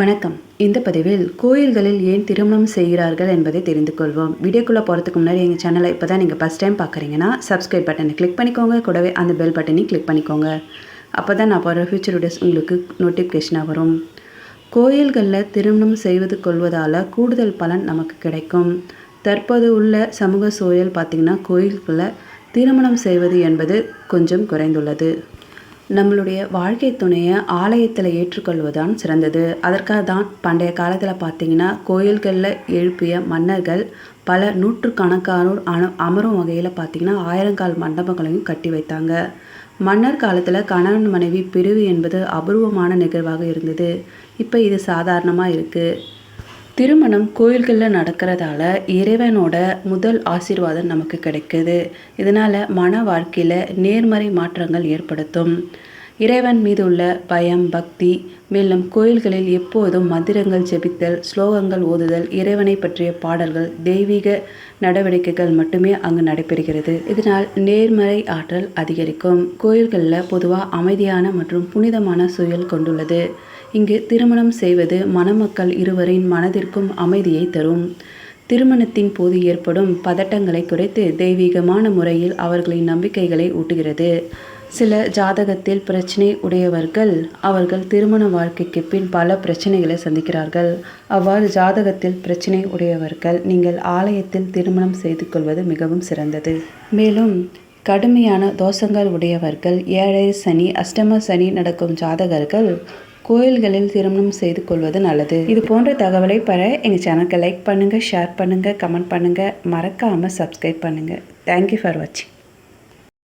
வணக்கம். இந்த பதிவில் கோயில்களில் ஏன் திருமணம் செய்கிறார்கள் என்பதை தெரிந்து கொள்வோம். வீடியோக்குள்ளே போகிறதுக்கு முன்னாடி எங்கள் சேனலை இப்போ தான் நீங்கள் ஃபஸ்ட் டைம் பார்க்குறீங்கன்னா சப்ஸ்கிரைப் பட்டனை கிளிக் பண்ணிக்கோங்க. கூடவே அந்த பெல் பட்டனையும் கிளிக் பண்ணிக்கோங்க. அப்போ தான் நான் போகிற ஃபியூச்சர் வீடியோஸ் உங்களுக்கு நோட்டிஃபிகேஷனாக வரும். கோயில்களில் திருமணம் செய்வது கொள்வதால் கூடுதல் பலன் நமக்கு கிடைக்கும். தற்போது உள்ள சமூக சூழல் பார்த்திங்கன்னா கோயில்களில் திருமணம் செய்வது என்பது கொஞ்சம் குறைந்துள்ளது. நம்மளுடைய வாழ்க்கை துணையை ஆலயத்தில் ஏற்றுக்கொள்வதுதான் சிறந்தது. அதற்காக தான் பண்டைய காலத்தில் பார்த்தீங்கன்னா கோயில்களில் எழுப்பிய மன்னர்கள் பல நூற்றுக்கணக்கானோர் அணு அமரும் வகையில் பார்த்தீங்கன்னா ஆயிரங்கால் மண்டபங்களையும் கட்டி வைத்தாங்க. மன்னர் காலத்தில் கணவன் மனைவி பிரிவு என்பது அபூர்வமான நிகழ்வாக இருந்தது. இப்போ இது சாதாரணமாக இருக்குது திருமணம் கோயில்களில் நடக்கிறதால இறைவனோட முதல் ஆசீர்வாதம் நமக்கு கிடைக்குது. இதனால் மன வாழ்க்கையில் நேர்மறை மாற்றங்கள் ஏற்படுத்தும். இறைவன் மீது உள்ள பயம் பக்தி மேலும் கோயில்களில் எப்போதும் மந்திரங்கள் ஜெபித்தல் ஸ்லோகங்கள் ஓதுதல் இறைவனை பற்றிய பாடல்கள் தெய்வீக நடவடிக்கைகள் மட்டுமே அங்கு நடைபெறுகிறது. இதனால் நேர்மறை ஆற்றல் அதிகரிக்கும். கோயில்களில் பொதுவாக அமைதியான மற்றும் புனிதமான சூழல் கொண்டுள்ளது. இங்கு திருமணம் செய்வது மணமக்கள் இருவரின் மனதிற்கும் அமைதியை தரும். திருமணத்தின் போது ஏற்படும் பதட்டங்களை குறைத்து தெய்வீகமான முறையில் அவர்களின் நம்பிக்கைகளை ஊட்டுகிறது. சில ஜாதகத்தில் பிரச்சனை உடையவர்கள் அவர்கள் திருமண வாழ்க்கைக்கு பின் பல பிரச்சனைகளை சந்திக்கிறார்கள். அவ்வாறு ஜாதகத்தில் பிரச்சனை உடையவர்கள் நீங்கள் ஆலயத்தில் திருமணம் செய்து கொள்வது மிகவும் சிறந்தது. மேலும் கடுமையான தோஷங்கள் உடையவர்கள் ஏழை சனி அஷ்டம சனி நடக்கும் ஜாதகர்கள் கோயில்களில் திருமணம் செய்து கொள்வது நல்லது. இது போன்ற தகவலை பெற எங்கள் சேனலுக்கு லைக் பண்ணுங்கள் ஷேர் பண்ணுங்கள் கமெண்ட் பண்ணுங்கள் மறக்காமல் சப்ஸ்கிரைப் பண்ணுங்கள் தேங்க்யூ ஃபார் வாட்சிங்